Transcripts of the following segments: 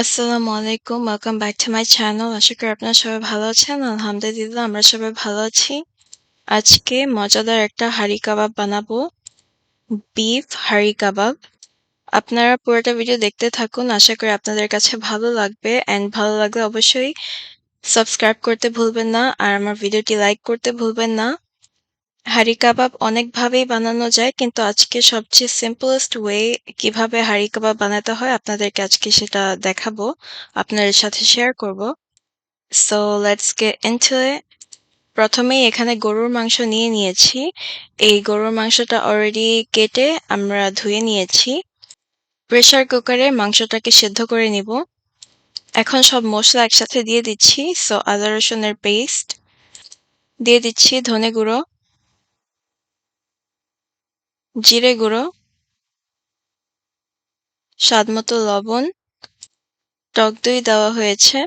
আসসালামু আলাইকুম welcome back to my channel আশা করি আপনারা সবাই ভালো আছেন আলহামদুলিল্লাহ আমরা সবাই ভালো আছি আজকে মজাদার একটা হাড়ি কাবাব বানাবো বিফ হাড়ি কাবাব আপনারা পুরোটা ভিডিও দেখতে থাকুন আশা করি আপনাদের কাছে ভালো লাগবে অ্যান্ড ভালো লাগলে অবশ্যই সাবস্ক্রাইব করতে ভুলবেন না আর আমার ভিডিওটি লাইক করতে ভুলবেন না হাঁড়ি কাবাব অনেকভাবেই বানানো যায়, কিন্তু আজকে সবচেয়ে সিম্পলেস্ট ওয়ে কীভাবে হাঁড়ি কাবাব বানাতে হয় আপনাদেরকে আজকে সেটা দেখাবো, আপনাদের সাথে শেয়ার করব। সো লেটস গেট ইনটু প্রথমেই এখানে গরুর মাংস নিয়ে নিয়েছি। এই গরুর মাংসটা অলরেডি কেটে আমরা ধুয়ে নিয়েছি। প্রেশার কুকারে মাংসটাকে সেদ্ধ করে নিব। এখন সব মশলা একসাথে দিয়ে দিচ্ছি। সো আদা রসুনের পেস্ট দিয়ে দিচ্ছি ধনে গুঁড়ো। জিরে গুঁড়ো স্বাদমতো লবণ, টক দই দেওয়া হয়েছে।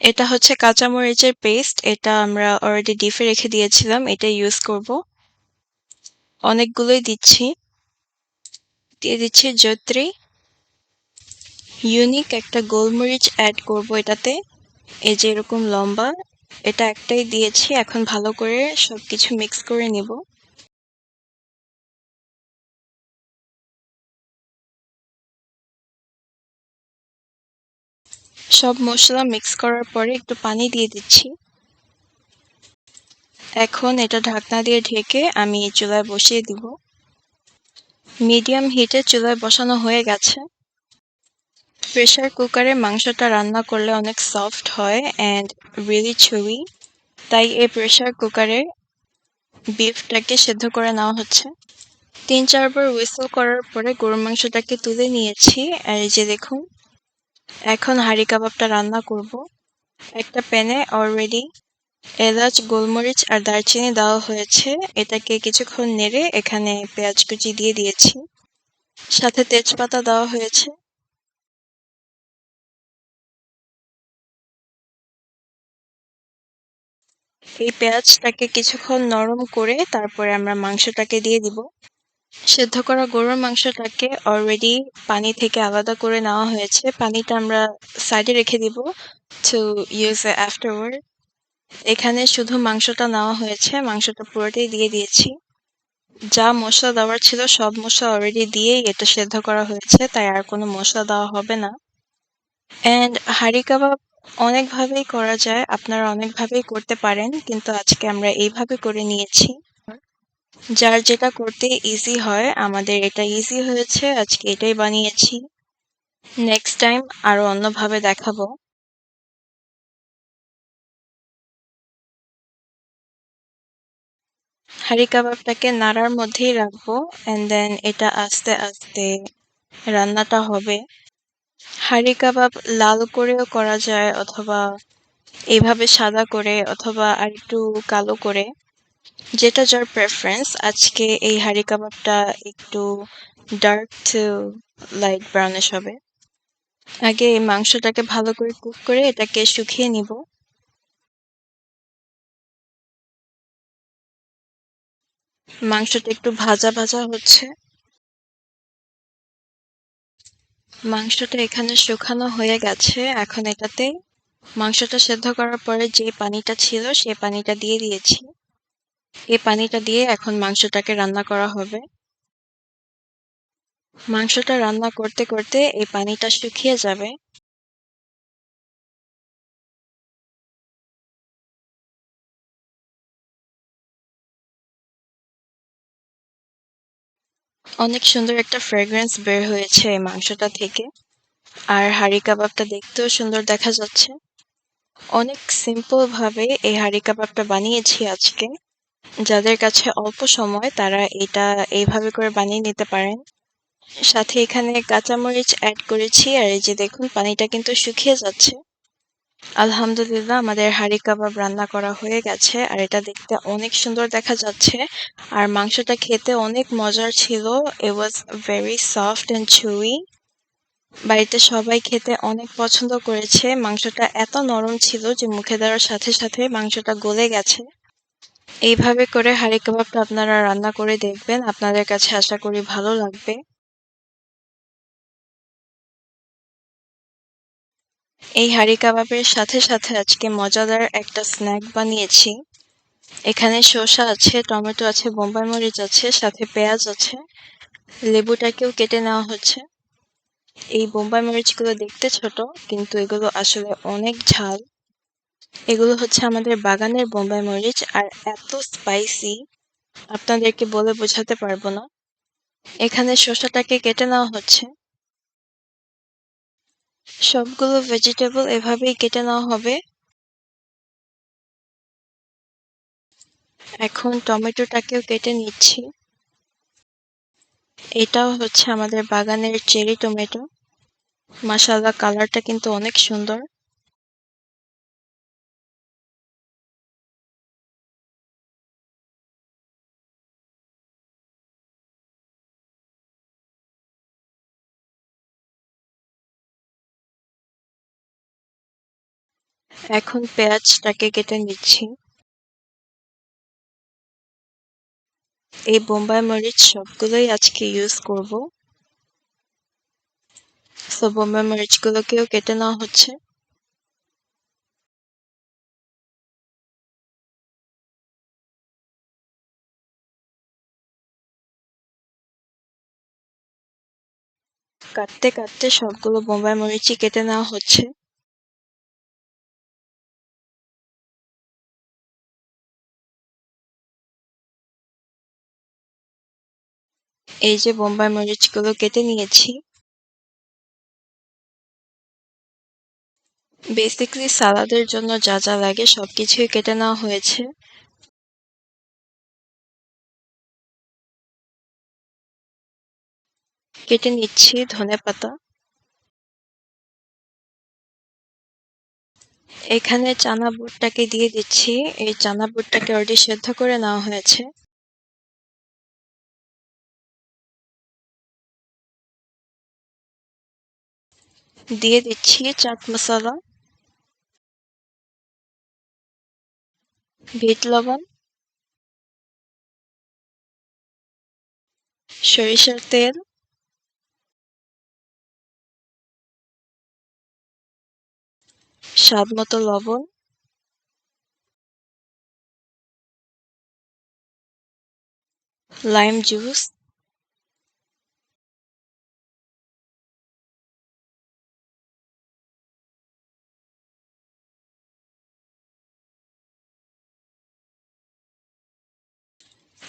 এটা হচ্ছে কাঁচামরিচের পেস্ট, এটা আমরা অলরেডি ডিপে রেখে দিয়েছিলাম, এটা ইউজ করব। অনেকগুলোই দিচ্ছি। দিয়ে দিচ্ছি জৈত্রী ইউনিক একটা গোলমরিচ অ্যাড করব এটাতে। এই যে এরকম লম্বা, এটা একটাই দিয়েছি, এখন ভালো করে সব কিছু মিক্স করে নিব। সব মশলা মিক্স করার পরে একটু পানি দিয়ে দিচ্ছি। এখন এটা ঢাকনা দিয়ে ঢেকে আমি চুলায় বসিয়ে দিব। মিডিয়াম হিটে চুলায় বসানো হয়ে গেছে। প্রেশার কুকারে মাংসটা রান্না করলে অনেক সফট হয় অ্যান্ড রিয়েলি ছুই তাই এই প্রেশার কুকারে বিফটাকে সেদ্ধ করে নেওয়া হচ্ছে। তিন চারবার হুইসল করার পরে গরুর মাংসটাকে তুলে নিয়েছি। আর এই যে দেখুন এখন হাঁড়ি কাবাবটা রান্না করব। একটা প্যানে অলরেডি এলাচ, গোলমরিচ আর দারচিনি দেওয়া হয়েছে। এটাকে কিছুক্ষণ নেড়ে এখানে পেঁয়াজ কুচি দিয়ে দিয়েছি। সাথে তেজপাতা দেওয়া হয়েছে। এই পেঁয়াজটাকে কিছুক্ষণ নরম করে তারপরে আমরা মাংসটাকে দিয়ে দিব। সেদ্ধ করা গরুর মাংসটাকে অলরেডি পানি থেকে আলাদা করে নেওয়া হয়েছে। পানিটা আমরা সাইডে রেখে দিব টু ইউজ আফটারওয়ার্ড এখানে শুধু মাংসটা নেওয়া হয়েছে, মাংসটা পুরোটাই দিয়ে দিয়েছি। যা মশলা দেওয়ার ছিল সব মশলা অলরেডি দিয়েই এটা সেদ্ধ করা হয়েছে, তাই আর কোনো মশলা দেওয়া হবে না। অ্যান্ড হাঁড়ি কাবাব অনেকভাবেই করা যায়, আপনারা অনেকভাবেই করতে পারেন, কিন্তু আজকে আমরা এইভাবে করে নিয়েছি। যার যেটা করতে ইজি হয়, আমাদের এটা ইজি হয়েছে, আজকে এটাই বানিয়েছি। নেক্সট টাইম আরও অন্যভাবে দেখাবো। হাঁড়ি কাবাবটাকে নাড়ার মধ্যেই রাখব অ্যান্ড দেন এটা আস্তে আস্তে রান্নাটা হবে। হাঁড়ি কাবাব লাল করেও করা যায়, অথবা এভাবে সাদা করে, অথবা আর একটু কালো করে। যেটা যার প্রেফারেন্স আজকে এই হাঁড়ি কাবাবটা একটু ডার্ক টু লাইট ব্রাউনিশ হবে। আগে এই মাংসটাকে ভালো করে কুক করে এটাকে শুকিয়ে নিব। মাংসটা একটু ভাজা ভাজা হচ্ছে। মাংসটা এখানে শুকানো হয়ে গেছে। এখন এটাতে মাংসটা সেদ্ধ করার পরে যে পানিটা ছিল, সে পানিটা দিয়ে দিয়েছি। এই পানিটা দিয়ে এখন মাংসটাকে রান্না করা হবে। মাংসটা রান্না করতে করতে এই পানিটা শুকিয়ে যাবে। অনেক সুন্দর একটা ফ্রেগ্রেন্স বের হয়েছে এই মাংসটা থেকে। আর হাঁড়ি কাবাবটা দেখতেও সুন্দর দেখা যাচ্ছে। অনেক সিম্পল ভাবে এই হাঁড়ি কাবাবটা বানিয়েছি আজকে। যাদের কাছে অল্প সময় তারা এটা এইভাবে করে বানিয়ে নিতে পারেন। সাথে এখানে কাঁচামরিচ অ্যাড করেছি, আর এই যে দেখুন পানিটা কিন্তু শুকিয়ে যাচ্ছে। আলহামদুলিল্লাহ আমাদের হাঁড়ি কাবাব রান্না করা হয়ে গেছে, আর এটা দেখতে অনেক সুন্দর দেখা যাচ্ছে। আর মাংসটা খেতে অনেক মজার ছিল it was very soft and chewy বাড়িতে সবাই খেতে অনেক পছন্দ করেছে, মাংসটা এত নরম ছিল যে মুখে দেওয়ার সাথে সাথে মাংসটা গলে গেছে। এইভাবে করে হাঁড়ি কাবাবটা আপনারা রান্না করে দেখবেন। আপনাদের কাছে আশা করি ভালো লাগবে। এই হাঁড়ি কাবাবের সাথে সাথে আজকে মজাদার একটা স্ন্যাক বানিয়েছি। এখানে শসা আছে, টমেটো আছে, বোম্বাই মরিচ আছে, সাথে পেঁয়াজ আছে, লেবুটাকেও কেটে নেওয়া হচ্ছে। এই বোম্বাই মরিচগুলো দেখতে ছোট, কিন্তু এগুলো আসলে অনেক ঝাল। এগুলো হচ্ছে আমাদের বাগানের বোম্বাই মরিচ, আর এত স্পাইসি আপনাদেরকে বলে বোঝাতে পারব না। এখানে শসাটাকে কেটে নেওয়া হচ্ছে। সবগুলো ভেজিটেবল এভাবেই কেটে নেওয়া হবে। এখন টমেটোটাকেও কেটে নিচ্ছি। এটাও হচ্ছে আমাদের বাগানের চেরি টমেটো। মাসাল্লাহ কালারটা কিন্তু অনেক সুন্দর। এখন পেঁয়াজটাকে কেটে নিচ্ছি। এই বোম্বাই মরিচ সবগুলোই আজকে ইউজ করব। সো বোম্বাই মরিচগুলোকেও কেটে নেওয়া হচ্ছে। কাটতে কাটতে সবগুলো বোম্বাই মরিচই কেটে নেওয়া হচ্ছে। এই যে বোম্বাই মরিচগুলো কেটে নিয়েছি। বেসিক্যালি সালাদের জন্য যা যা লাগে সবকিছুই কেটে নেওয়া হয়েছে। কেটে নিচ্ছি ধনে পাতা। এখানে চানা বুটটাকে দিয়ে দিচ্ছি। এই চানা বুটটাকে অলরেডি সেদ্ধ করে নেওয়া হয়েছে। দিয়ে দিচ্ছি চাট মশলা বিট লবণ সরিষার তেল স্বাদ মতো লবণ লাইম জুস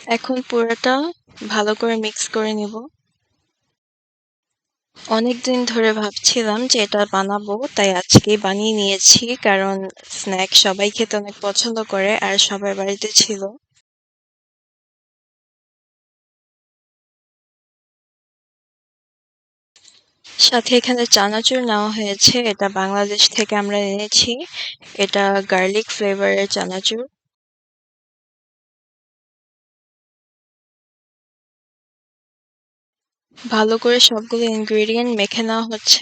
এখন পুরোটা ভালো করে মিক্স করে নিব। অনেকদিন ধরে ভাবছিলাম যে এটা বানাবো, তাই আজকে বানিয়ে নিয়েছি, কারণ স্ন্যাক সবাই খেতে অনেক পছন্দ করে আর সবার বাড়িতে ছিল। সাথে এখানে চানাচুর নেওয়া হয়েছে, এটা বাংলাদেশ থেকে আমরা এনেছি। এটা গার্লিক ফ্লেভারের চানাচুর। ভালো করে সবগুলো ইনগ্রেডিয়েন্ট মেখে নেওয়া হচ্ছে।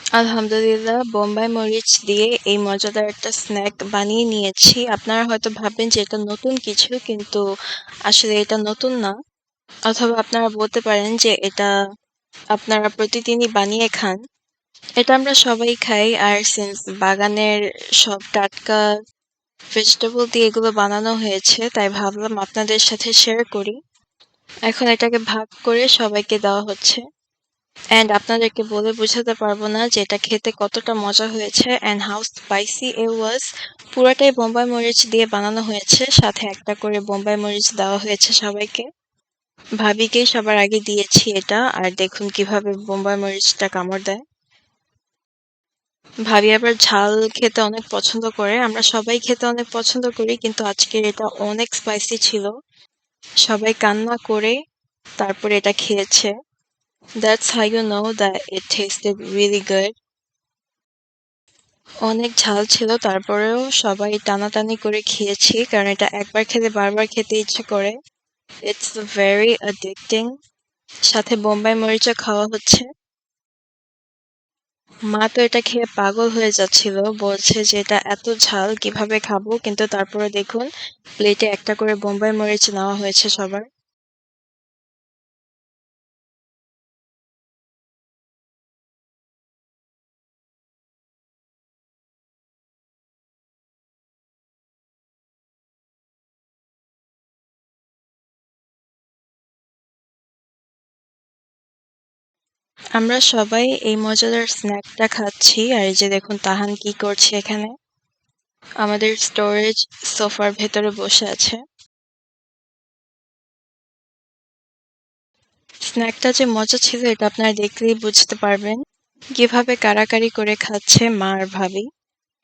আলহামদুলিল্লাহ, বোম্বাই মরিচ দিয়ে এই মজাদার একটা স্ন্যাক বানিয়ে নিয়েছি। আপনারা হয়তো ভাববেন যে এটা নতুন কিছু, কিন্তু আসলে এটা নতুন না। অথবা আপনারা বলতে পারেন যে এটা আপনারা প্রতিদিনই বানিয়ে খান। এটা আমরা সবাই খাই, আর সিন্স বাগানের সব টাটকা ভেজিটেবল দিয়ে এগুলো বানানো হয়েছে, তাই ভাবলাম আপনাদের সাথে শেয়ার করি। এখন এটাকে ভাগ করে সবাইকে দেওয়া হচ্ছে। অ্যান্ড আপনাদেরকে বলে বোঝাতে পারব না যে এটা খেতে কতটা মজা হয়েছে and how spicy a was পুরাটাই বোম্বাই মরিচ দিয়ে বানানো হয়েছে, সাথে একটা করে বোম্বাই মরিচ দেওয়া হয়েছে সবাইকে। ভাবিকেই সবার আগে দিয়েছি এটা, আর দেখুন কীভাবে বোম্বাই মরিচটা কামড় দেয়। ভাবি আবার ঝাল খেতে অনেক পছন্দ করে। আমরা সবাই খেতে অনেক পছন্দ করি, কিন্তু আজকের এটা অনেক স্পাইসি ছিল। সবাই কান্না করে তারপরে এটা খেয়েছে। That's how you know that it tasted really good অনেক ঝাল ছিল, তারপরেও সবাই টানাটানি করে খেয়েছি, কারণ এটা একবার খেলে বারবার খেতে ইচ্ছে করে। ইটস ভেরি অ্যাডিক্টিং সাথে বোম্বাই মরিচা খাওয়া হচ্ছে। মা তো এটা খেয়ে পাগল হয়ে যাচ্ছিল, বলছে যে এটা এত ঝাল, কীভাবে খাব? কিন্তু তারপরে দেখুন প্লেটে একটা করে বোম্বাই মরিচ নেওয়া হয়েছে সবার। আমরা সবাই এই মজাদার স্ন্যাকটা খাচ্ছি। আর এই যে দেখুন তাহান কি করছে এখানে। আমাদের স্টোরেজ সোফার ভেতরে বসে আছে। স্ন্যাকটা যে মজা ছিল এটা আপনারা দেখলেই বুঝতে পারবেন কীভাবে কারাকারি করে খাচ্ছে মা আর ভাবি।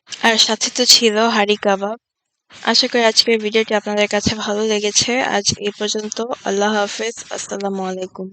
আর সাথে তো ছিল হাড়ি কাবাব। আশা করি আজকের ভিডিওটি আপনাদের কাছে ভালো লেগেছে। আজ এই পর্যন্ত আল্লাহ হাফেজ। আসসালামু আলাইকুম।